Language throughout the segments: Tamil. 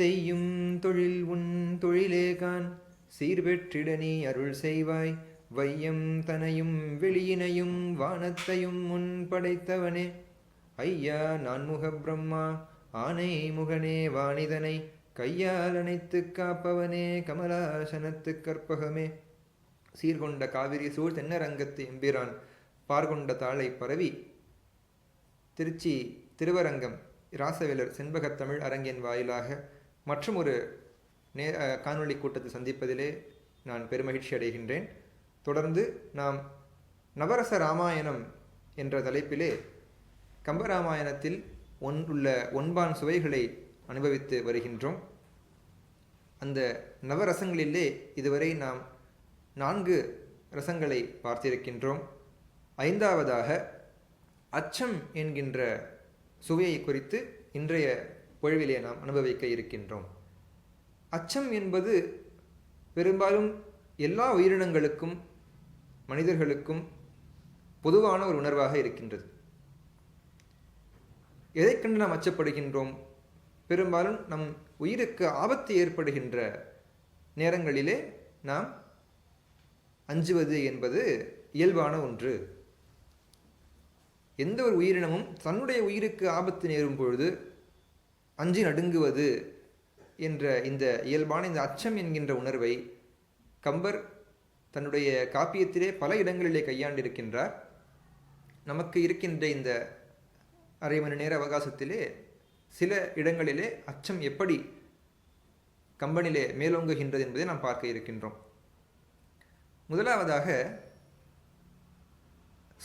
செய்யும் தொழில் உன் தொழிலேகான் சீர்பெற்றிட நீ அருள் செய்வாய். வையம் தனையும் வெளியினையும் வானத்தையும் முன் படைத்தவனே. ஐயா நான்முக பிரம்மா ஆனை முகனே வாணிதனை. கையால் அணைத்து காப்பவனே கமலாசனத்து கற்பகமே. சீர்கொண்ட காவிரி சூழ் தென்னரங்கத்து எம்பிரான். பார்கொண்ட தாளை பரவி திருச்சி திருவரங்கம். ராசவேலர் செண்பகத் தமிழ் அரங்கின் வாயிலாக மற்றும் ஒரு நே காணொளி கூட்டத்தை சந்திப்பதிலே நான் பெருமகிழ்ச்சி அடைகின்றேன். தொடர்ந்து நாம் நவரச ராமாயணம் என்ற தலைப்பிலே கம்பராமாயணத்தில் ஒன் உள்ள ஒன்பான் சுவைகளை அனுபவித்து வருகின்றோம். அந்த நவரசங்களிலே இதுவரை நாம் நான்கு ரசங்களை பார்த்திருக்கின்றோம். ஐந்தாவதாக அச்சம் என்கின்ற சுவையை குறித்து இன்றைய பொழிவிலே நாம் அனுபவிக்க இருக்கின்றோம். அச்சம் என்பது பெரும்பாலும் எல்லா உயிரினங்களுக்கும் மனிதர்களுக்கும் பொதுவான ஒரு உணர்வாக இருக்கின்றது. எதை கண்டு நாம் அச்சப்படுகின்றோம்? பெரும்பாலும் நம் உயிருக்கு ஆபத்து ஏற்படுகின்ற நேரங்களிலே நாம் அஞ்சுவது என்பது இயல்பான ஒன்று. எந்த ஒரு உயிரினமும் தன்னுடைய உயிருக்கு ஆபத்து நேரும் பொழுது அஞ்சு நடுங்குவது என்ற இந்த இயல்பான இந்த அச்சம் என்கின்ற உணர்வை கம்பர் தன்னுடைய காப்பியத்திலே பல இடங்களிலே கையாண்டிருக்கின்றார். நமக்கு இருக்கின்ற இந்த அரை மணி நேர அவகாசத்திலே சில இடங்களிலே அச்சம் எப்படி கம்பனிலே மேலோங்குகின்றது என்பதை நாம் பார்க்க இருக்கின்றோம். முதலாவதாக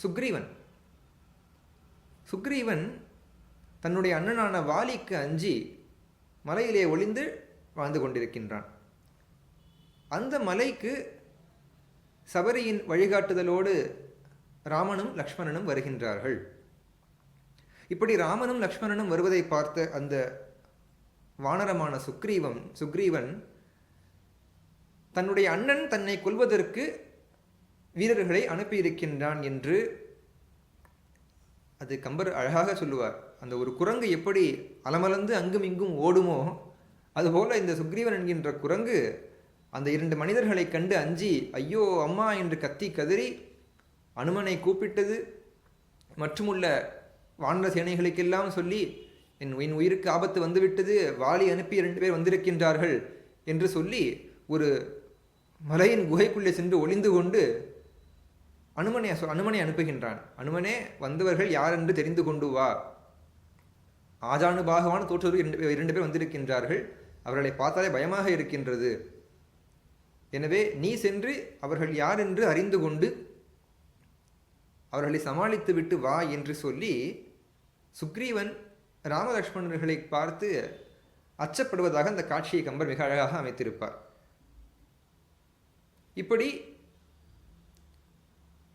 சுக்ரீவன். சுக்ரீவன் தன்னுடைய அண்ணனான வாலிக்கு அஞ்சி மலையிலே ஒளிந்து வாழ்ந்து கொண்டிருக்கின்றான். அந்த மலைக்கு சபரியின் வழிகாட்டுதலோடு ராமனும் லக்ஷ்மணனும் வருகின்றார்கள். இப்படி ராமனும் லக்ஷ்மணனும் வருவதை பார்த்த அந்த வானரமான சுக்ரீவன் சுக்ரீவன் தன்னுடைய அண்ணன் தன்னை கொல்வதற்கு வீரர்களை அனுப்பியிருக்கின்றான் என்று அது கம்பர் அழகாக சொல்லுவார். அந்த ஒரு குரங்கு எப்படி அலமலந்து அங்கும் இங்கும் ஓடுமோ அதுபோல் இந்த சுக்ரீவன் என்கின்ற குரங்கு அந்த இரண்டு மனிதர்களை கண்டு அஞ்சி ஐயோ அம்மா என்று கத்தி கதறி அனுமனை கூப்பிட்டது. மற்றுமுள்ள வானர சேனைகளுக்கெல்லாம் சொல்லி என் என் உயிருக்கு ஆபத்து வந்துவிட்டது வாளி அனுப்பி இரண்டு பேர் வந்திருக்கின்றார்கள் என்று சொல்லி ஒரு மலையின் குகைக்குள்ளே சென்று ஒளிந்து கொண்டு அனுமனை அனுமனை அனுப்புகின்றான். அனுமனே வந்தவர்கள் யார் என்று தெரிந்து கொண்டு வா. ஆஜானுபாகவான தோற்றோர் இரண்டு பேர் இரண்டு பேர் வந்திருக்கின்றார்கள். அவர்களை பார்த்தாலே பயமாக இருக்கின்றது. எனவே நீ சென்று அவர்கள் யார் என்று அறிந்து கொண்டு அவர்களை சமாளித்து விட்டு வா என்று சொல்லி சுக்ரீவன் ராமலக்ஷ்மணர்களை பார்த்து அச்சப்படுவதாக அந்த காட்சியை கம்பர் மிக அழகாக அமைத்திருப்பார். இப்படி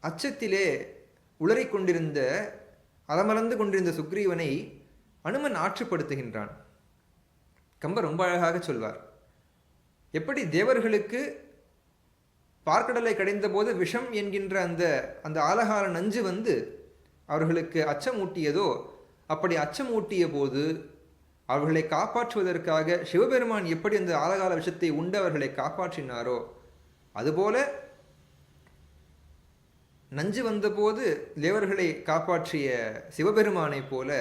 அச்சத்திலே உளறிக்கொண்டிருந்த கொண்டிருந்த கொண்டிருந்த சுக்ரீவனை அனுமன் ஆற்றுப்படுத்துகின்றான். கம்ப ரொம்ப அழகாக சொல்வார். எப்படி தேவர்களுக்கு பார்க்கடலை கடைந்தபோது விஷம் என்கின்ற அந்த அந்த ஆலகால நஞ்சு வந்து அவர்களுக்கு அச்சமூட்டியதோ அப்படி அச்சமூட்டிய போது அவர்களை காப்பாற்றுவதற்காக சிவபெருமான் எப்படி அந்த ஆலகால விஷத்தை உண்டு அவர்களை காப்பாற்றினாரோ அதுபோல நஞ்சு வந்தபோது தேவர்களை காப்பாற்றிய சிவபெருமானைப் போல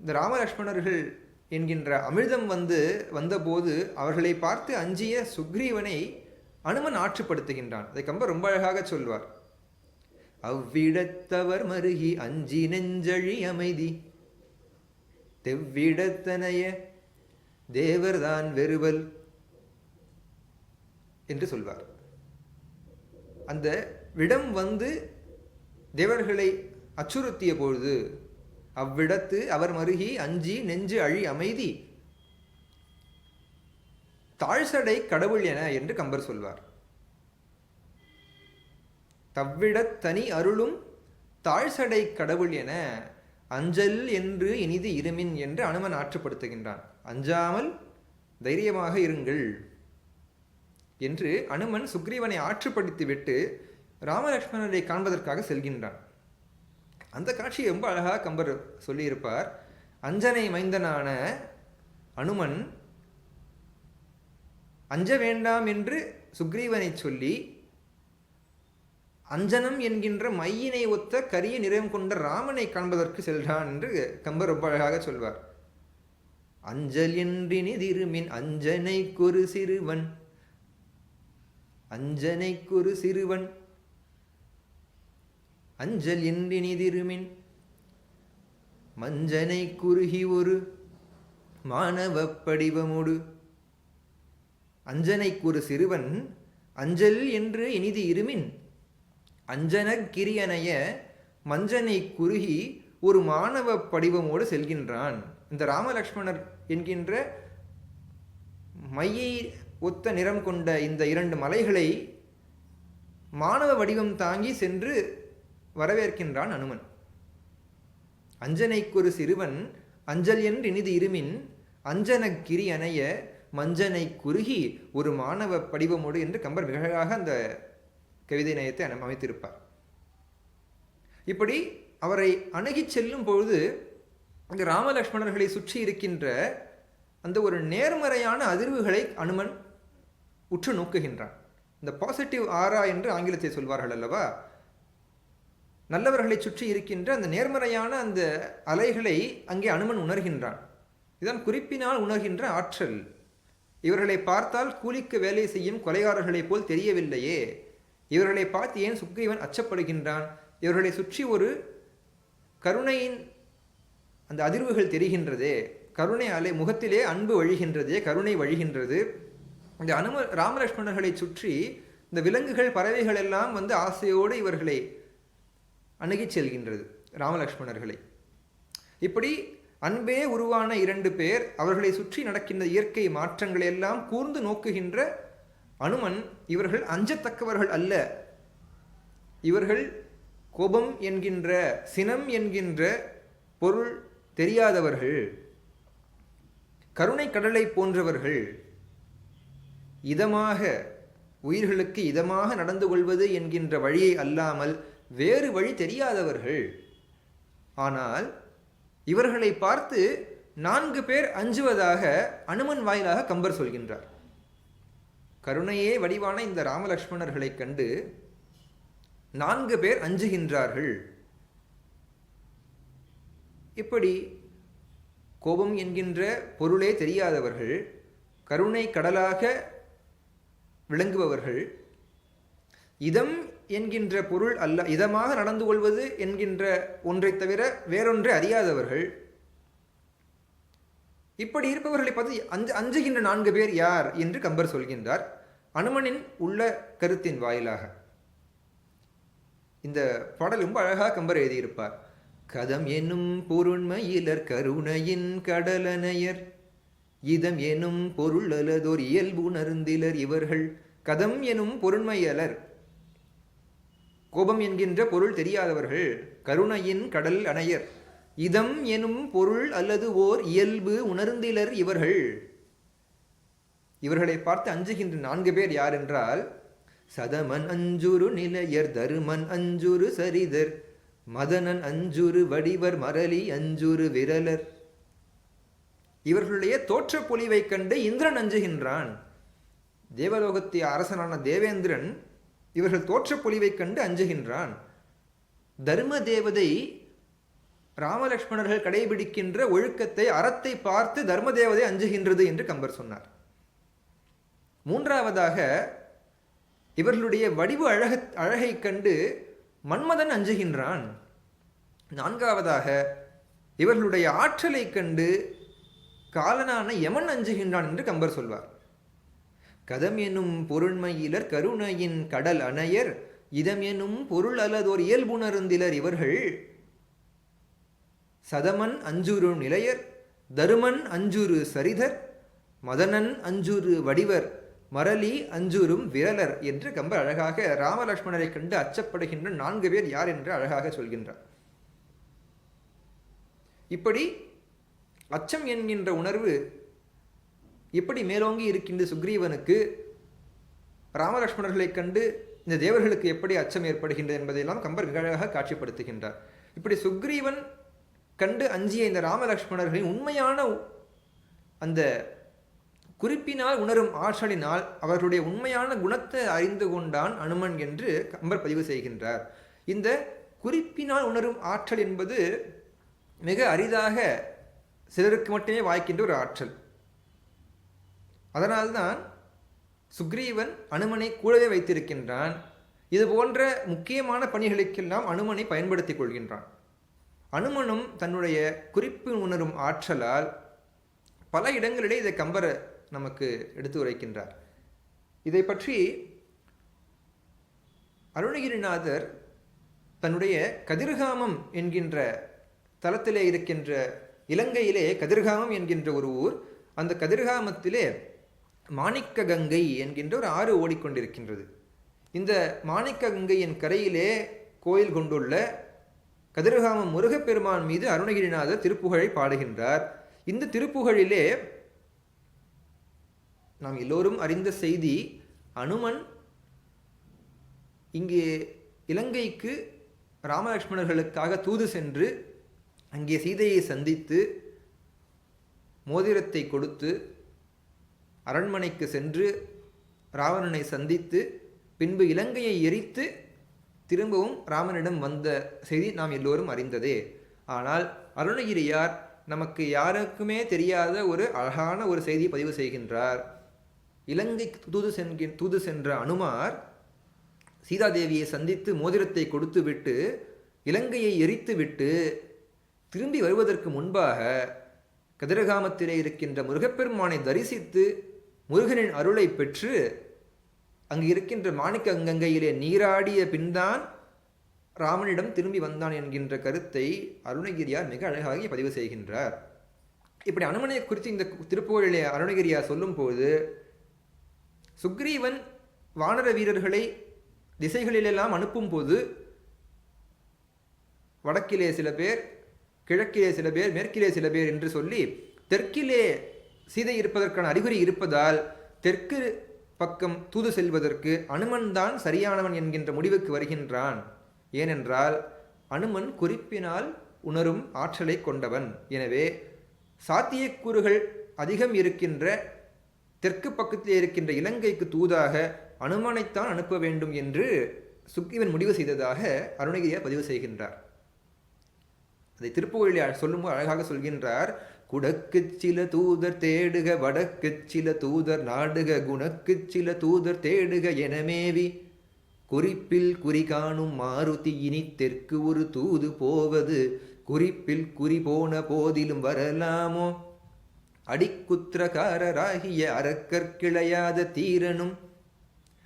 இந்த ராமலக்ஷ்மணர்கள் என்கின்ற அமிர்தம் வந்து வந்தபோது அவர்களை பார்த்து அஞ்சிய சுக்ரீவனை அனுமன் ஆற்றுப்படுத்துகின்றான். அதை கம்ப ரொம்ப அழகாக சொல்வார். அவ்விடத்தவர் மருகி அஞ்சி நெஞ்சழி அமைதி. தெவ்விடத்தனைய தேவர்தான் வெறுவல் என்று சொல்வார். அந்த விடம் வந்து தேவர்களை அச்சுறுத்திய பொழுது அவ்விடத்து அவர் மருகி அஞ்சி நெஞ்சு அழி அமைதி. தாழ்சடை கடவுள் என என்று கம்பர் சொல்வார். தவ்விடத் தனி அருளும் தாழ்சடை கடவுள் என அஞ்சல் என்று இனிது இருமின் என்று அனுமன் ஆற்றுப்படுத்துகின்றான். அஞ்சாமல் தைரியமாக இருங்கள் என்று அனுமன் சுக்ரீவனை ஆற்றுப்படுத்திவிட்டு ராமலட்சுமணரை காண்பதற்காக செல்கின்றான். அந்த காட்சியை ரொம்ப அழகாக கம்பர் சொல்லியிருப்பார். அஞ்சனை மைந்தனான அனுமன் அஞ்ச வேண்டாம் என்று சுக்ரீவனை சொல்லி அஞ்சனம் என்கின்ற மையினை ஒத்த கரிய நிறம் கொண்ட ராமனை காண்பதற்கு செல்கிறான் என்று கம்பர் ரொம்ப அழகாக சொல்வார். அஞ்சல் என்றினி திருமின் அஞ்சனை குறு சிறுவன் அஞ்சனை சிறுவன் அஞ்சல் என்றினி திருமின் மஞ்சனை குறுகி ஒரு மாணவ படிவமுடு. அஞ்சனை சிறுவன் அஞ்சல் என்று இனிது இருமின். அஞ்சன கிரியனைய மஞ்சனை குறுகி ஒரு மாணவ படிவமோடு செல்கின்றான். இந்த ராமலக்ஷ்மணர் என்கின்ற மையை ஒத்த நிறம் கொண்ட இந்த இரண்டு மலைகளை மாணவ வடிவம் தாங்கி சென்று வரவேற்கின்றான் அனுமன். அஞ்சனைக்கொரு சிறுவன் அஞ்சல் என்று இனிது இருமின் அஞ்சனக்கிரி அணைய மஞ்சனை குறுகி ஒரு மாணவ படிவமோடு என்று கம்பர் மிக அழகாக அந்த கவிதை நயத்தை அமைத்திருப்பார். இப்படி அவரை அணுகிச் செல்லும் பொழுது அங்கு ராமலக்ஷ்மணர்களை சுற்றி இருக்கின்ற அந்த ஒரு நேர்மறையான அதிர்வுகளை அனுமன் உற்று நோக்குகின்றான். இந்த பாசிட்டிவ் ஆரா என்று ஆங்கிலத்தை சொல்வார்கள் அல்லவா? நல்லவர்களை சுற்றி இருக்கின்ற அந்த நேர்மறையான அந்த அலைகளை அங்கே அனுமன் உணர்கின்றான். இதான் குறிப்பினால் உணர்கின்ற ஆற்றல். இவர்களை பார்த்தால் கூலிக்கு வேலை செய்யும் கொலைகாரர்களைப் போல் தெரியவில்லையே. இவர்களை பார்த்து ஏன் சுக்ரீவன் அச்சப்படுகின்றான்? இவர்களை சுற்றி ஒரு கருணையின் அந்த அதிர்வுகள் தெரிகின்றதே. கருணை அலை முகத்திலே அன்பு வழிகின்றதே கருணை வழிகின்றது. இந்த அனும ராமலட்சுமணர்களை சுற்றி இந்த விலங்குகள் பறவைகள் எல்லாம் வந்து ஆசையோடு இவர்களை அணுகிச் செல்கின்றது ராமலக்ஷ்மணர்களை. இப்படி அன்பே உருவான இரண்டு பேர் அவர்களை சுற்றி நடக்கின்ற இயற்கை மாற்றங்களை எல்லாம் கூர்ந்து நோக்குகின்ற அனுமன் இவர்கள் அஞ்சத்தக்கவர்கள் அல்ல. இவர்கள் கோபம் என்கின்ற சினம் என்கின்ற பொருள் தெரியாதவர்கள். கருணை கடலை போன்றவர்கள். இதமாக உயிர்களுக்கு இதமாக நடந்து கொள்வது என்கின்ற வழியை அல்லாமல் வேறு வழி தெரியாதவர்கள். ஆனால் இவர்களை பார்த்து நான்கு பேர் அஞ்சுவதாக அனுமன் வாயிலாக கம்பர் சொல்கின்றார். கருணையே வடிவான இந்த ராமலக்ஷ்மணர்களைக் கண்டு நான்கு பேர் அஞ்சுகின்றார்கள். இப்படி கோபம் என்கின்ற பொருளே தெரியாதவர்கள் கருணை கடலாக விளங்குபவர்கள் இதம் என்கின்ற பொருள் அல்ல இதமாக நடந்து கொள்வது என்கின்ற ஒன்றை தவிர வேறொன்றை அறியாதவர்கள். இப்படி இருப்பவர்களை பார்த்து அஞ்சு அஞ்சுகின்ற நான்கு பேர் யார் என்று கம்பர் சொல்கின்றார். அனுமனின் உள்ள கருத்தின் வாயிலாக. இந்த பாடல் ரொம்ப அழகாக கம்பர் எழுதியிருப்பார். கதம் என்னும் பொருண்மையிலர் கருணையின் கடலனையர் இதம் எனும் பொருள் அலதோர் இயல்புணர்ந்திலர் இவர்கள். கதம் எனும் பொருண்மையலர் கோபம் என்கின்ற பொருள் தெரியாதவர்கள் கருணையின் கடல் அணையர். இதம் எனும் பொருள் அல்லது ஓர் இயல்பு உணர்ந்திலர் இவர்கள். இவர்களை பார்த்து அஞ்சுகின்ற நான்கு பேர் யார் என்றால் சதமன் அஞ்சுரு நிலையர் தருமன் அஞ்சுரு சரிதர் மதனன் அஞ்சுரு வடிவர் மரளி அஞ்சுரு விரலர். இவர்களுடைய தோற்ற பொலிவைக் கண்டு இந்திரன் அஞ்சுகின்றான். தேவலோகத்திய அரசனான தேவேந்திரன் இவர்கள் தோற்ற பொலிவைக் கண்டு அஞ்சுகின்றான். தர்ம தேவதை ராமலக்ஷ்மணர்கள் கடைபிடிக்கின்ற ஒழுக்கத்தை அறத்தை பார்த்து தர்ம தேவதை அஞ்சுகின்றது என்று கம்பர் சொன்னார். மூன்றாவதாக இவர்களுடைய வடிவு அழக அழகைக் கண்டு மன்மதன் அஞ்சுகின்றான். நான்காவதாக இவர்களுடைய ஆற்றலைக் கண்டு காலனான யமன் அஞ்சுகின்றான் என்று கம்பர் சொல்வார். கதம் எனும் பொருண்மையிலர் கருணையின் கடல் அணையர் இதம் எனும் பொருள் அல்லதோர் இயல்புணர்ந்திலர் இவர்கள். சதமன் அஞ்சுரு நிலையர் தருமன் அஞ்சுரு சரிதர் மதனன் அஞ்சுரு வடிவர் மரளி அஞ்சுரும் விரலர் என்று கம்பர் அழகாக ராமலக்ஷ்மணரை கண்டு அச்சப்படுகின்ற நான்கு பேர் யார் என்று அழகாக சொல்கின்றார். இப்படி அச்சம் என்கின்ற உணர்வு எப்படி மேலோங்கி இருக்கின்ற சுக்ரீவனுக்கு ராமலட்சுமணர்களைக் கண்டு இந்த தேவர்களுக்கு எப்படி அச்சம் ஏற்படுகின்றது என்பதையெல்லாம் கம்பர் மிக அழகாக காட்சிப்படுத்துகின்றார். இப்படி சுக்ரீவன் கண்டு அஞ்சிய இந்த ராமலக்ஷ்மணர்களின் உண்மையான அந்த குறிப்பினால் உணரும் ஆற்றலினால் அவர்களுடைய உண்மையான குணத்தை அறிந்து கொண்டான் அனுமன் என்று கம்பர் பதிவு செய்கின்றார். இந்த குறிப்பினால் உணரும் ஆற்றல் என்பது மிக அரிதாக சிலருக்கு மட்டுமே வாய்க்கின்ற ஒரு ஆற்றல். அதனால்தான் சுக்ரீவன் அனுமனை கூடவே வைத்திருக்கின்றான். இது போன்ற முக்கியமான பணிகளுக்கெல்லாம் அனுமனை பயன்படுத்திக் கொள்கின்றான். அனுமனும் தன்னுடைய குறிப்பு உணரும் ஆற்றலால் பல இடங்களிலே இதை கம்பர நமக்கு எடுத்து உரைக்கின்றார். இதை பற்றி அருணகிரிநாதர் தன்னுடைய கதிர்காமம் என்கின்ற தலத்திலே இருக்கின்ற இலங்கையிலே கதிர்காமம் என்கின்ற ஒரு ஊர் அந்த கதிர்காமத்திலே மாணிக்க கங்கை என்கின்ற ஒரு ஆறு ஓடிக்கொண்டிருக்கின்றது. இந்த மாணிக்க கங்கையின் கரையிலே கோயில் கொண்டுள்ள கதிர்காமம் முருகப்பெருமான் மீது அருணகிரிநாதர் திருப்புகழை பாடுகின்றார். இந்த திருப்புகழிலே நாம் எல்லோரும் அறிந்த செய்தி அனுமன் இங்கே இலங்கைக்கு ராமலட்சுமணர்களுக்காக தூது சென்று அங்கே சீதையை சந்தித்து மோதிரத்தை கொடுத்து அரண்மனைக்கு சென்று ராவணனை சந்தித்து பின்பு இலங்கையை எரித்து திரும்பவும் ராமனிடம் வந்த செய்தி நாம் எல்லோரும் அறிந்ததே. ஆனால் அருணகிரியார் நமக்கு யாருக்குமே தெரியாத ஒரு அழகான ஒரு செய்தியை பதிவு செய்கின்றார். இலங்கைக்கு தூது சென்கின் தூது சென்ற அனுமார் சீதாதேவியை சந்தித்து மோதிரத்தை கொடுத்து விட்டு இலங்கையை எரித்துவிட்டு திரும்பி வருவதற்கு முன்பாக கதிரகாமத்திலே இருக்கின்ற முருகப்பெருமானை தரிசித்து முருகனின் அருளை பெற்று அங்கு இருக்கின்ற மாணிக்க அங்கங்கையிலே நீராடிய பின்தான் ராமனிடம் திரும்பி வந்தான் என்கின்ற கருத்தை அருணகிரியார் மிக அழகாக பதிவு செய்கின்றார். இப்படி அனுமனை குறித்து இந்த திருப்புகழிலே அருணகிரியார் சொல்லும்போது சுக்ரீவன் வானர வீரர்களை திசைகளிலெல்லாம் அனுப்பும்போது வடக்கிலே சில பேர் கிழக்கிலே சில பேர் மேற்கிலே சில பேர் என்று சொல்லி தெற்கிலே சீதை இருப்பதற்கான அறிகுறி இருப்பதால் தெற்கு பக்கம் தூது செல்வதற்கு அனுமன் தான் சரியானவன் என்கின்ற முடிவுக்கு வருகின்றான். ஏனென்றால் அனுமன் குறிப்பினால் உணரும் ஆற்றலை கொண்டவன். எனவே சாத்தியக்கூறுகள் அதிகம் இருக்கின்ற தெற்கு பக்கத்தில் இருக்கின்ற இலங்கைக்கு தூதாக அனுமனைத்தான் அனுப்ப வேண்டும் என்று சுக்கிவன் முடிவு செய்ததாக அருணகிரியார் பதிவு செய்கின்றார். அதை திருப்புகழில் சொல்லும்போது அழகாக சொல்கின்றார் குடக்கு சில தூதர் தேடுக வடக்கு சில தூதர் நாடுக குணக்கு சில தூதர் தேடுக எனமேவி. குறிப்பில் குறி காணும் மாருதி இனி தெற்கு ஒரு தூது போவது குறிப்பில் குறி போன போதிலும் வரலாமோ? அடிக்குத்திரகாரராகிய அறக்கற்கிளையாத தீரனும்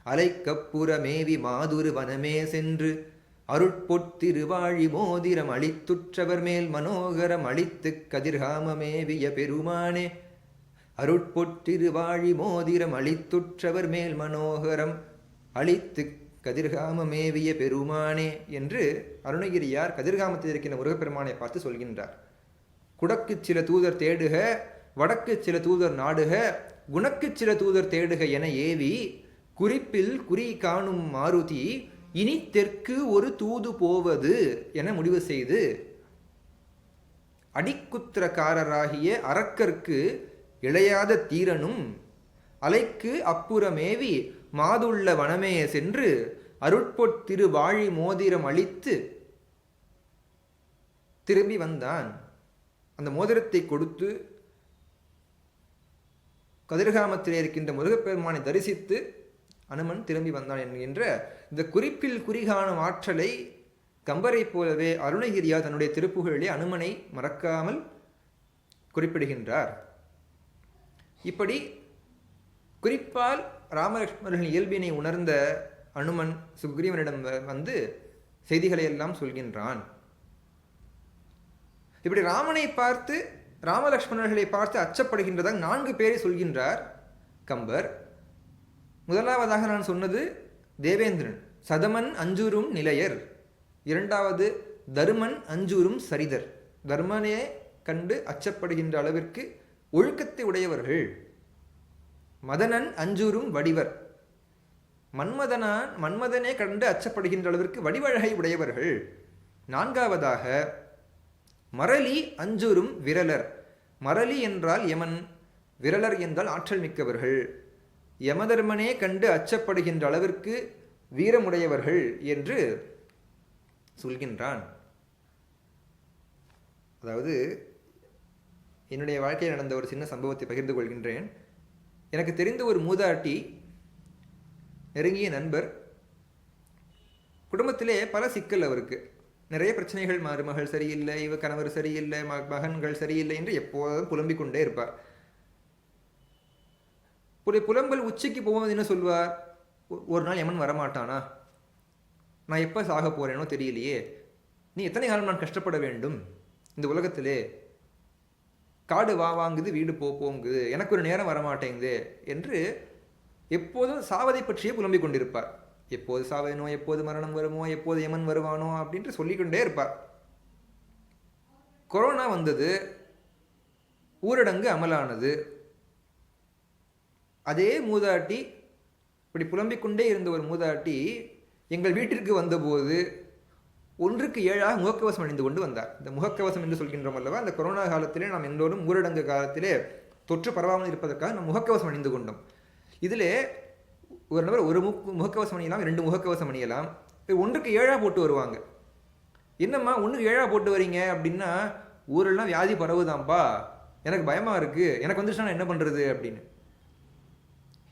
அலைக்கப்புறமேவி மாதுரு வனமே சென்று அருட்பொத்திருவாழி மோதிரம் அளித்துற்றவர் மேல் மனோகரம் அளித்து கதிர்காமமேவிய பெருமானே. அருட்பொற்றிருவாழி மோதிரம் அளித்துற்றவர் மேல் மனோகரம் அளித்து கதிர்காமமேவிய பெருமானே என்று அருணகிரியார் கதிர்காமத்தில் இருக்கின்ற முருகப்பெருமானை பார்த்து சொல்கின்றார். குடக்கு சில தூதர் தேடுக வடக்கு சில தூதர் நாடுக குணக்கு சில தூதர் தேடுக என ஏவி குறிப்பில் குறி காணும் மாருதி இனி தெற்கு ஒரு தூது போவது என முடிவு செய்து அடிக்குத்திரக்காரராகிய அரக்கர்க்கு இளையாத தீரனும் அலைக்கு அப்புறமேவி மாதுள்ள வனமே சென்று அருட்பொத்திரு வாழி மோதிரம் அளித்து திரும்பி வந்தான். அந்த மோதிரத்தை கொடுத்து கதிர்காமத்திலே இருக்கின்ற முருகப்பெருமானை தரிசித்து அனுமன் திரும்பி வந்தான் என்கின்ற இந்த குறிப்பில் குறிகாணும் ஆற்றலை கம்பரை போலவே அருணகிரியா தன்னுடைய திருப்புகளிலே அனுமனை மறக்காமல் குறிப்பிடுகின்றார். இப்படி குறிப்பால் ராமலட்சுமணர்களின் இயல்பினை உணர்ந்த அனுமன் சுக்ரீவனிடம் வந்து செய்திகளை எல்லாம் சொல்கின்றான். இப்படி ராமனை பார்த்து ராமலட்சுமணர்களை பார்த்து அச்சப்படுகின்றதாக நான்கு பேரை சொல்கின்றார் கம்பர். முதலாவதாக நான் சொன்னது தேவேந்திரன் சதமன் அஞ்சூரும் நிலையர். இரண்டாவது தருமன் அஞ்சூரும் சரிதர். தர்மனே கண்டு அச்சப்படுகின்ற அளவிற்கு ஒழுக்கத்தை உடையவர்கள். மதனன் அஞ்சூரும் வடிவர். மன்மதனான் மன்மதனே கண்டு அச்சப்படுகின்ற அளவிற்கு வடிவழகை உடையவர்கள். நான்காவதாக மரளி அஞ்சூரும் விரலர். மரளி என்றால் யமன் விரலர் என்றால் ஆற்றல் மிக்கவர்கள். யமதர்மனே கண்டு அச்சப்படுகின்ற அளவிற்கு வீரமுடையவர்கள் என்று சொல்கின்றான். அதாவது என்னுடைய வாழ்க்கையில் நடந்த ஒரு சின்ன சம்பவத்தை பகிர்ந்து கொள்கின்றேன். எனக்கு தெரிந்த ஒரு மூதாட்டி நெருங்கிய நண்பர் குடும்பத்திலே பல சிக்கல் அவருக்கு. நிறைய பிரச்சனைகள் மருமகள் சரியில்லை இவ கணவர் சரியில்லை ம மகன்கள் சரியில்லை என்று எப்போதும் புலம்பிக் கொண்டே இருப்பார். புலம்பல் உச்சிக்கு போகும்போது என்ன சொல்வார் ஒரு நாள் எமன் வரமாட்டானா? நான் எப்போ சாக போகிறேனோ தெரியலையே. நீ எத்தனை காலம் நான் கஷ்டப்பட வேண்டும்? இந்த உலகத்திலே காடு வா வாங்குது வீடு போ போங்குது எனக்கு ஒரு நேரம் வரமாட்டேங்குது என்று எப்போதும் சாவதை பற்றியே புலம்பிக் கொண்டிருப்பார். எப்போது சாவேனோ எப்போது மரணம் வருமோ எப்போது யமன் வருவானோ அப்படின்ட்டு சொல்லிக்கொண்டே இருப்பார். கொரோனா வந்தது ஊரடங்கு அமலானது அதே மூதாட்டி இப்படி புலம்பிக் கொண்டே இருந்த ஒரு மூதாட்டி எங்கள் வீட்டிற்கு வந்தபோது ஒன்றுக்கு ஏழாக முகக்கவசம் அணிந்து கொண்டு வந்தார். இந்த முகக்கவசம் என்று சொல்கின்றோம் அல்லவா? அந்த கொரோனா காலத்திலே நாம் எல்லோரும் ஊரடங்கு காலத்திலே தொற்று பரவாமல் இருப்பதற்காக நாம் முகக்கவசம் அணிந்து கொண்டோம். இதிலே ஒரு நபர் ஒரு முக் முகக்கவசம் அணியலாம் ரெண்டு முகக்கவசம் அணியலாம். ஒன்றுக்கு ஏழாக போட்டு வருவாங்க. என்னம்மா ஒன்றுக்கு ஏழாக போட்டு வரீங்க? அப்படின்னா ஊரெல்லாம் வியாதி பரவுதாம்ப்பா எனக்கு பயமாக இருக்குது எனக்கு வந்துச்சுன்னா என்ன பண்ணுறது அப்படின்னு.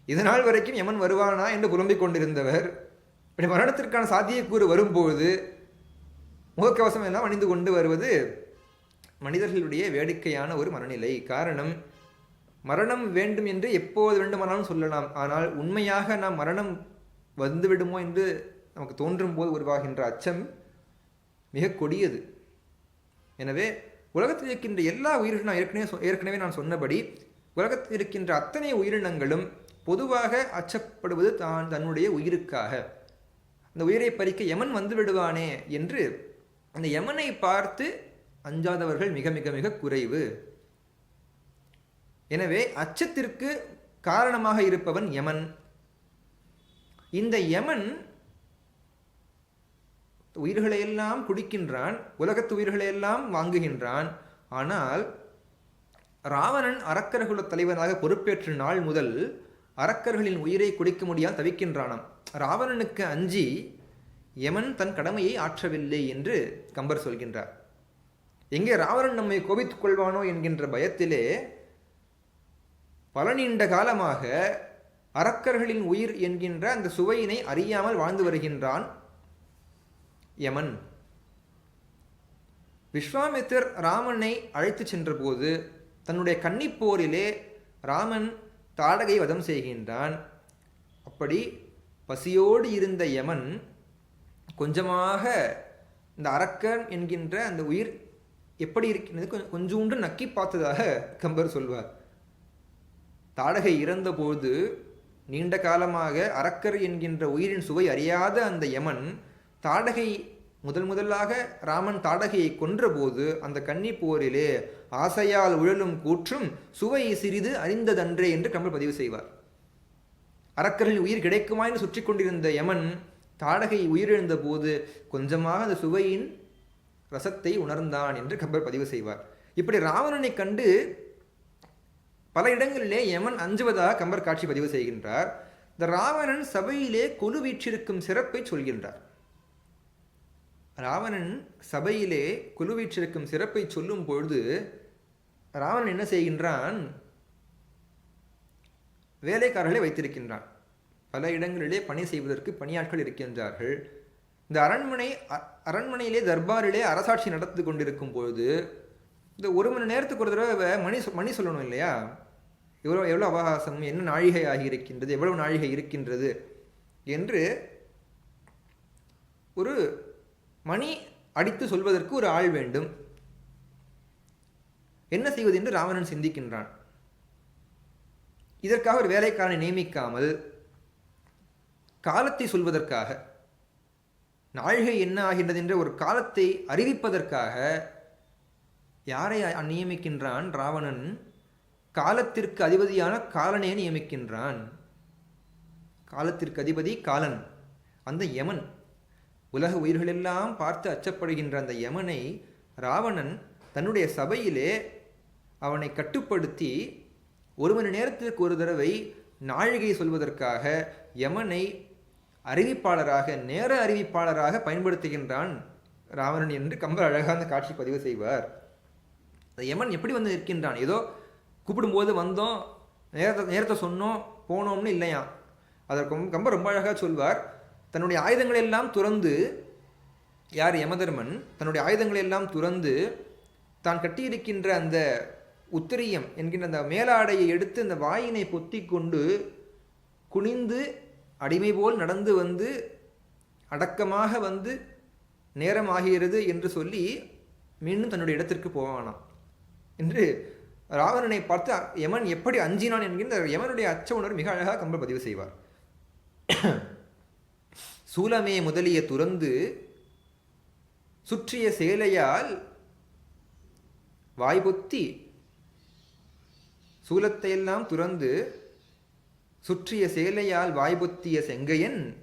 இதனால் வரைக்கும் யமன் வருவானா என்று புலம்பிக் கொண்டிருந்தவர். இப்படி மரணத்திற்கான சாத்தியக்கூறு வரும்போது முகக்கவசம் எல்லாம் அணிந்து கொண்டு வருவது மனிதர்களுடைய வேடிக்கையான ஒரு மனநிலை. காரணம் மரணம் வேண்டும் என்று எப்போது வேண்டுமானாலும் சொல்லலாம். ஆனால் உண்மையாக நாம் மரணம் வந்துவிடுமோ என்று நமக்கு தோன்றும் போது உருவாகின்ற அச்சம் மிக கொடியது. எனவே உலகத்தில் இருக்கின்ற எல்லா உயிரினம் நான் ஏற்கனவே சொ- ஏற்கனவே நான் சொன்னபடி உலகத்தில் இருக்கின்ற அத்தனை உயிரினங்களும் பொதுவாக அச்சப்படுவது தான் தன்னுடைய உயிருக்காக. அந்த உயிரை பறிக்க யமன் வந்து விடுவானே என்று அந்த யமனை பார்த்து அஞ்சாதவர்கள் மிக மிக மிக குறைவு. எனவே அச்சத்திற்கு காரணமாக இருப்பவன் யமன். இந்த யமன் உயிர்களை எல்லாம் குடிக்கின்றான் உலகத்து உயிர்களையெல்லாம் வாங்குகின்றான். ஆனால் ராவணன் அரக்கரகுல தலைவனாக பொறுப்பேற்ற நாள் முதல் அரக்கர்களின் உயிரை குடிக்க முடியாமல் தவிக்கின்றானாம். ராவணனுக்கு அஞ்சி யமன் தன் கடமையை ஆற்றவில்லை என்று கம்பர் சொல்கின்றார். எங்கே ராவணன் நம்மை கோபித்துக் கொள்வானோ என்கின்ற பயத்திலே பல நீண்ட காலமாக அரக்கர்களின் உயிர் என்கின்ற அந்த சுவையினை அறியாமல் வாழ்ந்து வருகின்றான் யமன். விஸ்வாமித்தர் ராமனை அழைத்துச் சென்றபோது தன்னுடைய கன்னிப்போரிலே ராமன் தாடகை வதம் செய்கின்றான். அப்படி பசியோடு இருந்த யமன் கொஞ்சமாக இந்த அரக்கன் என்கின்ற அந்த உயிர் எப்படி இருக்கின்றது கொஞ்சம் கொஞ்சோண்டு நக்கி பார்த்ததாக கம்பர் சொல்வார். தாடகை இறந்தபோது நீண்ட காலமாக அரக்கர் என்கின்ற உயிரின் சுவை அறியாத அந்த யமன் தாடகை முதல் முதலாக ராமன் தாடகையை கொன்றபோது அந்த கன்னி போரிலே ஆசையால் உழலும் கூற்றும் சுவை சிறிது அறிந்ததன்றே என்று கம்பர் பதிவு செய்வார். அரக்கரில் உயிர் கிடைக்குமா என்று சுற்றி கொண்டிருந்த யமன் தாடகை உயிரிழந்த போது கொஞ்சமாக அந்த சுவையின் ரசத்தை உணர்ந்தான் என்று கம்பர் பதிவு செய்வார். இப்படி ராவணனை கண்டு பல இடங்களிலே யமன் அஞ்சுவதாக கம்பர் காட்சி பதிவு செய்கின்றார். இந்த ராவணன் சபையிலே கொலு வீற்றிருக்கும் சிறப்பை சொல்கின்றார். ராவணன் சபையிலே குழு வீற்றிருக்கும் சிறப்பை சொல்லும் பொழுது ராவணன் என்ன செய்கின்றான்? வேலைக்காரர்களை வைத்திருக்கின்றான். பல இடங்களிலே பணி செய்வதற்கு பணியாட்கள் இருக்கின்றார்கள். இந்த அரண்மனை அ- அரண்மனையிலே தர்பாரிலே அரசாட்சி நடத்தி கொண்டிருக்கும் பொழுது இந்த ஒரு மணி நேரத்துக்கு ஒரு தடவை மணி மணி சொல்லணும் இல்லையா? எவ்வளோ எவ்வளோ அவகாசம் என்ன நாழிகை ஆகியிருக்கின்றது எவ்வளவு நாழிகை இருக்கின்றது என்று ஒரு மணி அடித்து சொல்வதற்கு ஒரு ஆள் வேண்டும். என்ன செய்வது என்று ராவணன் சிந்திக்கின்றான். இதற்காக ஒரு வேலைக்காரனை நியமிக்காமல் காலத்தை சொல்வதற்காக நாழிகை என்ன ஆகின்றது என்ற ஒரு காலத்தை அறிவிப்பதற்காக யாரை நியமிக்கின்றான் ராவணன்? காலத்திற்கு அதிபதியான காலனையை நியமிக்கின்றான். காலத்திற்கு அதிபதி காலன் அந்த யமன். உலக உயிர்களெல்லாம் பார்த்து அச்சப்படுகின்ற அந்த யமனை ராவணன் தன்னுடைய சபையிலே அவனை கட்டுப்படுத்தி ஒரு மணி நேரத்திற்கு ஒரு தடவை நாழிகை சொல்வதற்காக யமனை அறிவிப்பாளராக நேர அறிவிப்பாளராக பயன்படுத்துகின்றான் ராவணன் என்று கம்பர் அழகாக அந்த காட்சி பதிவு செய்வார். யமன் எப்படி வந்து நிற்கின்றான்? ஏதோ கூப்பிடும்போது வந்தோம் நேரத்தை நேரத்தை சொன்னோம் போனோம்னு இல்லையா அதற்கு கம்ப ரொம்ப அழகாக சொல்வார் தன்னுடைய ஆயுதங்களை எல்லாம் துறந்து யார் யமதர்மன் தன்னுடைய ஆயுதங்களை எல்லாம் துறந்து தான் கட்டியிருக்கின்ற அந்த உத்திரியம் என்கின்ற அந்த மேலாடையை எடுத்து அந்த வாயினை பொத்தி கொண்டு குனிந்து அடிமை போல் நடந்து வந்து அடக்கமாக வந்து நேரம் ஆகிறது என்று சொல்லி மீண்டும் தன்னுடைய இடத்திற்கு போவானாம். என்று ராவணனை பார்த்து யமன் எப்படி அஞ்சினான்? என்கின்ற யமனுடைய அச்ச உணர்வு மிக அழகாக கம்பல் பதிவு செய்வார். சூலமே முதலிய துறந்து சுற்றிய சேலையால் வாய்பொத்தி சூலத்தையெல்லாம் துறந்து சுற்றிய சேலையால் வாய்பொத்திய செங்கையன்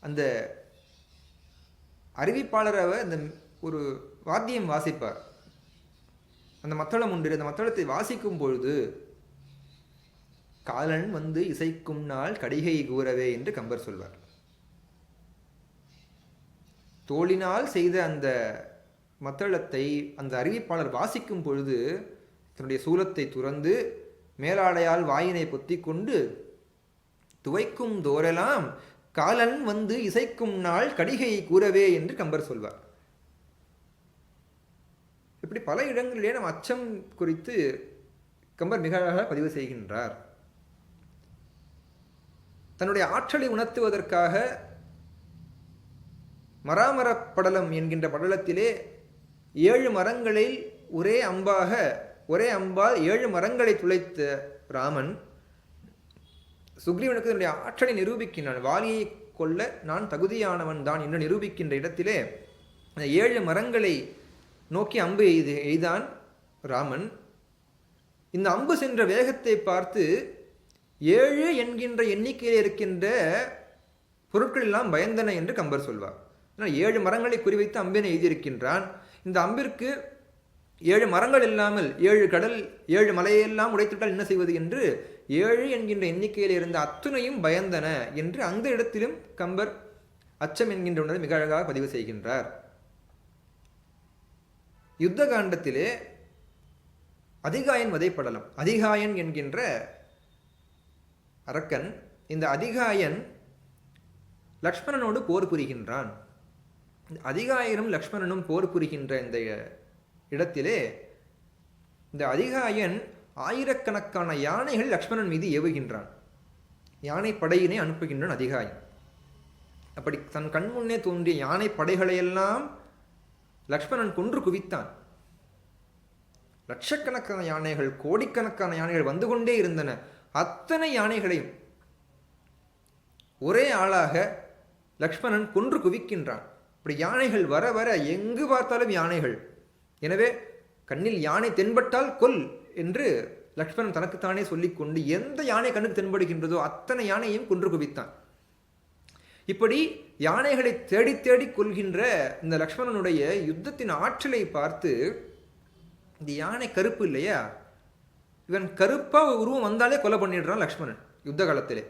அந்த அறிவிப்பாளர் அவர் அந்த ஒரு வாத்தியம் வாசிப்பார். அந்த மத்தளம் உண்டு. அந்த மத்தளத்தை வாசிக்கும் பொழுது காலன் வந்து இசைக்கும் நாள் கடிகை கூறவே என்று கம்பர் சொல்வார். தோளினால் செய்த அந்த மத்தளத்தை அந்த அறிவிப்பாளர் வாசிக்கும் பொழுது தன்னுடைய சூலத்தை துறந்து மேலாடையால் வாயினை பொத்தி கொண்டு துவைக்கும் தோரெல்லாம் காலன் வந்து இசைக்கும் நாள் கடிகை கூறவே என்று கம்பர் சொல்வார். இப்படி பல இடங்களிலே நம் அச்சம் குறித்து கம்பர் மிக அழகாக பதிவு செய்கின்றார். தன்னுடைய ஆற்றலை உணர்த்துவதற்காக மராமரப் படலம் என்கின்ற படலத்திலே ஏழு மரங்களில் ஒரே அம்பாக ஒரே அம்பால் ஏழு மரங்களை துளைத்த ராமன் சுக்ரீவனுக்கு தன்னுடைய ஆற்றலை நிரூபிக்கின்றான். வாலியை கொல்ல நான் தகுதியானவன் தான் என்று நிரூபிக்கின்ற இடத்திலே அந்த ஏழு மரங்களை நோக்கி அம்பு எய்து எய்தான் ராமன். இந்த அம்பு சென்ற வேகத்தை பார்த்து ஏழு என்கின்ற எண்ணிக்கையில் இருக்கின்ற பொருட்கள் எல்லாம் பயந்தன என்று கம்பர் சொல்வார். ஆனால் ஏழு மரங்களை குறிவைத்து அம்பினை எழுதியிருக்கின்றான். இந்த அம்பிற்கு ஏழு மரங்கள் இல்லாமல் ஏழு கடல் ஏழு மலையெல்லாம் உடைத்துவிட்டால் என்ன செய்வது என்று ஏழு என்கின்ற எண்ணிக்கையில் இருந்த அத்துணையும் பயந்தன என்று அந்த இடத்திலும் கம்பர் அச்சம் என்கின்ற ஒன்றை மிக அழகாக பதிவு செய்கின்றார். யுத்த காண்டத்திலே அதிகாயன் வதைப்படலம். அதிகாயன் என்கின்ற அரக்கன் இந்த அதிகாயன் லக்ஷ்மணனோடு போர் புரிகின்றான். அதிகாயரும் அதிகாயனும் லக்ஷ்மணனும் போர் புரிகின்ற இந்த இடத்திலே இந்த அதிகாயன் ஆயிரக்கணக்கான யானைகள் லக்ஷ்மணன் மீது ஏவுகின்றான். யானை படையினை அனுப்புகின்றான் அதிகாயன். அப்படி தன் கண் முன்னே தோன்றிய யானை படைகளையெல்லாம் லக்ஷ்மணன் கொன்று குவித்தான். லட்சக்கணக்கான யானைகள் கோடிக்கணக்கான யானைகள் வந்து கொண்டே இருந்தன. அத்தனை யானைகளையும் ஒரே ஆளாக லக்ஷ்மணன் கொன்று குவிக்கின்றான். இப்படி யானைகள் வர வர எங்கு பார்த்தாலும் யானைகள். எனவே கண்ணில் யானை தென்பட்டால் கொல் என்று லக்ஷ்மணன் தனக்குத்தானே சொல்லிக்கொண்டு எந்த யானை கண்ணுக்கு தென்படுகின்றதோ அத்தனை யானையும் கொன்று குவித்தான். இப்படி யானைகளை தேடி தேடி கொள்கின்ற இந்த லக்ஷ்மணனுடைய யுத்தத்தின் ஆற்றலை பார்த்து இந்த யானை கருப்பு இல்லையா? இவன் கருப்பாக உருவம் வந்தாலே கொலை பண்ணிடுறான் லக்ஷ்மணன் யுத்த காலத்திலே.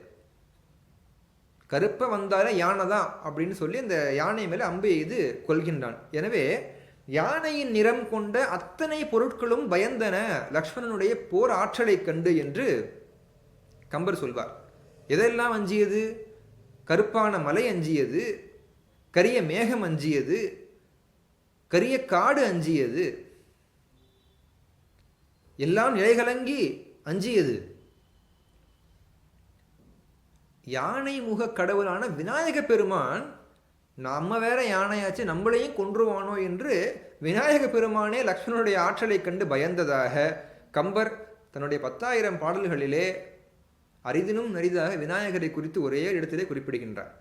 கருப்பை வந்தாலே யானை தான் அப்படின்னு சொல்லி அந்த யானை மேலே அம்பு எய்து கொள்கின்றான் எனவே யானையின் நிறம் கொண்ட அத்தனை பொருட்களும் பயந்தன லக்ஷ்மணனுடைய போர் ஆற்றலைக் கண்டு என்று கம்பர் சொல்வார். எதெல்லாம் அஞ்சியது? கருப்பான மலை அஞ்சியது? கரிய மேகம் அஞ்சியது? கரிய காடு அஞ்சியது? எல்லாம் நிலைகலங்கி அஞ்சியது. யானை முக கடவுளான விநாயக பெருமான் நம்ம வேற யானையாச்சு நம்மளையும் கொன்றுவானோ என்று விநாயக பெருமானே லக்ஷ்மணனுடைய ஆற்றலை கண்டு பயந்ததாக கம்பர் தன்னுடைய பத்தாயிரம் பாடல்களிலே அரிதினும் நரிதாக விநாயகரை குறித்து ஒரே இடத்திலே குறிப்பிடுகின்றார்.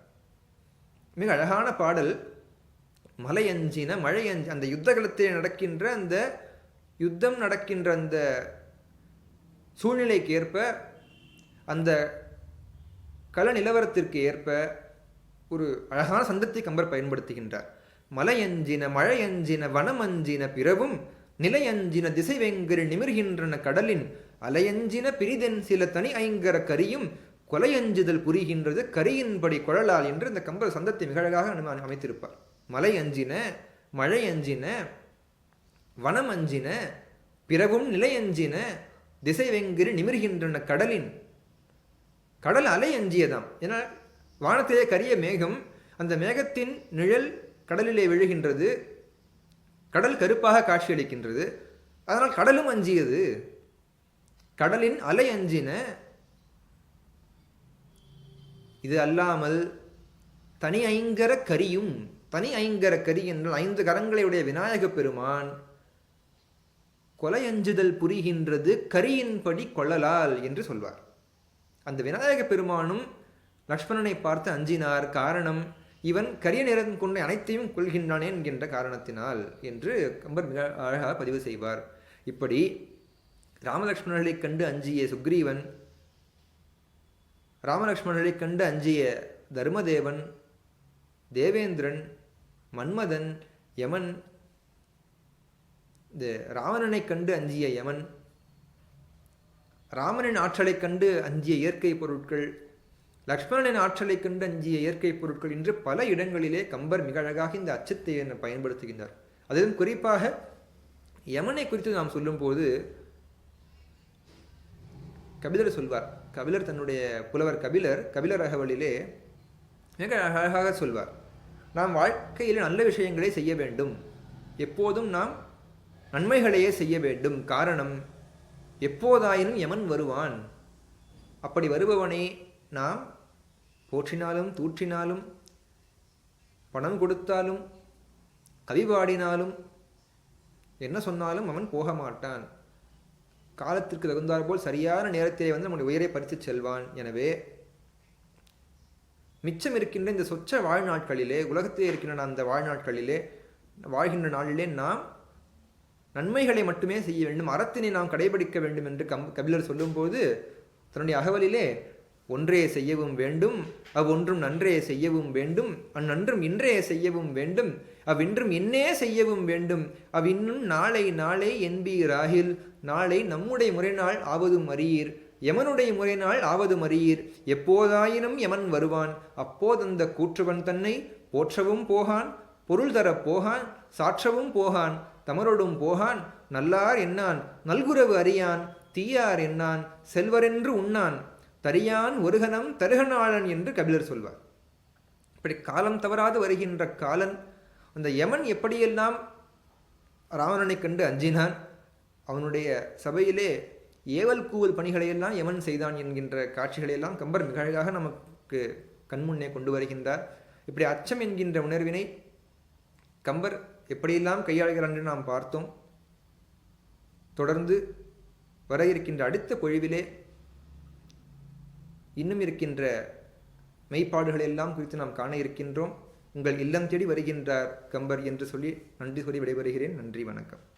மிக அழகான பாடல் மலை அஞ்சின மழை அஞ்சி அந்த யுத்த காலத்திலே நடக்கின்ற அந்த யுத்தம் நடக்கின்ற அந்த சூழ்நிலைக்கு ஏற்ப அந்த கள நிலவரத்திற்கு ஏற்ப ஒரு அழகான சந்தத்தை கம்பர் பயன்படுத்துகின்றார். மலையஞ்சின மழையஞ்சின வனமஞ்சின பிறவும் நிலையஞ்சின திசை நிமிர்கின்றன கடலின் அலையஞ்சின பிரிதென் சில தனி ஐங்கர கரியும் கொலையஞ்சுதல் புரிகின்றது கரியின்படி குழலால் என்று இந்த கம்பர் சந்தத்தை மிக அழகாக அமைத்திருப்பார். மலை அஞ்சின மழை அஞ்சின வனம் அஞ்சின பிறவும் நிலையஞ்சின திசை வெங்கிரி நிமிர்கின்றன கடலின். கடல் அலை அஞ்சியதாம். ஏன்னா வானத்திலே கரிய மேகம் அந்த மேகத்தின் நிழல் கடலிலே விழுகின்றது. கடல் கருப்பாக காட்சியளிக்கின்றது. அதனால் கடலும் அஞ்சியது. கடலின் அலை அஞ்சின இது அல்லாமல் தனி ஐங்கர கரியும் தனி ஐங்கர கரி என்றால் ஐந்து கரங்களையுடைய விநாயகப் பெருமான் கொலை அஞ்சுதல் புரிகின்றது கரியின்படி கொள்ளலால் என்று சொல்வார். அந்த விநாயக பெருமானும் லக்ஷ்மணனை பார்த்து அஞ்சினார் காரணம் இவன் கரிய நிறம் கொண்ட அனைத்தையும் கொள்கின்றானே என்கின்ற காரணத்தினால் என்று கம்பர் மிக அழகாக பதிவு செய்வார். இப்படி ராமலக்ஷ்மணர்களை கண்டு அஞ்சிய சுக்ரீவன் ராமலக்ஷ்மணர்களை கண்டு அஞ்சிய தர்மதேவன் தேவேந்திரன் மன்மதன் யமன் இந்த ராவணனை கண்டு அஞ்சிய யமன் ராமனின் ஆற்றலைக் கண்டு அஞ்சிய இயற்கை பொருட்கள் லக்ஷ்மணனின் ஆற்றலைக் கண்டு அஞ்சிய இயற்கை பொருட்கள் என்று பல இடங்களிலே கம்பர் மிக அழகாக இந்த அச்சத்தை பயன்படுத்துகின்றார். அதிலும் குறிப்பாக யமனை குறித்து நாம் சொல்லும்போது கபிலர் சொல்வார். கபிலர் தன்னுடைய புலவர் கபிலர் கபிலர் அகவலிலே மிக அழகாக சொல்வார். நாம் வாழ்க்கையில் நல்ல விஷயங்களை செய்ய வேண்டும். எப்போதும் நாம் நன்மைகளையே செய்ய வேண்டும். காரணம் எப்போதாயினும் யமன் வருவான். அப்படி வருபவனை நாம் போற்றினாலும் தூற்றினாலும் பணம் கொடுத்தாலும் கவி பாடினாலும் என்ன சொன்னாலும் அவன் போக மாட்டான். காலத்திற்கு தகுந்தாற்போல் சரியான நேரத்திலே வந்து நம்முடைய உயிரை பறித்துச் செல்வான். எனவே மிச்சம் இருக்கின்ற இந்த சொச்ச வாழ்நாட்களிலே உலகத்திலே இருக்கின்ற அந்த வாழ்நாட்களிலே வாழ்கின்ற நாளிலே நாம் நன்மைகளை மட்டுமே செய்ய வேண்டும் அறத்தினை நாம் கடைபிடிக்க வேண்டும் என்று கம் கபிலர் சொல்லும்போது தன்னுடைய அகவலிலே ஒன்றே செய்யவும் வேண்டும் அவ்வொன்றும் நன்றே செய்யவும் வேண்டும் அந்நன்றும் இன்றே செய்யவும் வேண்டும் அவ்வின்றும் இன்னே செய்யவும் வேண்டும் அவ்வின்னும் நாளை நாளை என்பீராகில் நாளை நம்முடைய முறைநாள் ஆவதும் அறியீர் எமனுடைய முறைநாள் ஆவதும் அறியீர் எப்போதாயினும் எமன் வருவான் அப்போதந்த கூற்றுவன் தன்னை போற்றவும் போகான் பொருள் தரப் போகான் சாற்றவும் போகான் தமரோடும் போகான் நல்லார் என்னான் நல்குறவு அறியான் தீயார் என்னான் செல்வரென்று உண்ணான். தரியான் ஒருகனம் தருகனாளன் என்று கபிலர் சொல்வார். இப்படி காலம் தவறாது வருகின்ற காலன் அந்த யமன் எப்படியெல்லாம் ராவணனைக் கண்டு அஞ்சினான் அவனுடைய சபையிலே ஏவல் கூவல் பணிகளையெல்லாம் யமன் செய்தான் என்கின்ற காட்சிகளையெல்லாம் கம்பர் மிக அழகாக நமக்கு கண்முன்னே கொண்டு வருகின்றார். இப்படி அச்சம் என்கின்ற உணர்வினை கம்பர் எப்படியெல்லாம் கையாளுகிறார் என்று நாம் பார்த்தோம். தொடர்ந்து வர இருக்கின்ற அடுத்த பொழிவிலே இன்னும் இருக்கின்ற மெய்ப்பாடுகள் எல்லாம் குறித்து நாம் காண இருக்கின்றோம். உங்கள் இல்லம் தேடி வருகின்றார் கம்பர் என்று சொல்லி நன்றி சொல்லி விடைபெறுகிறேன். நன்றி வணக்கம்.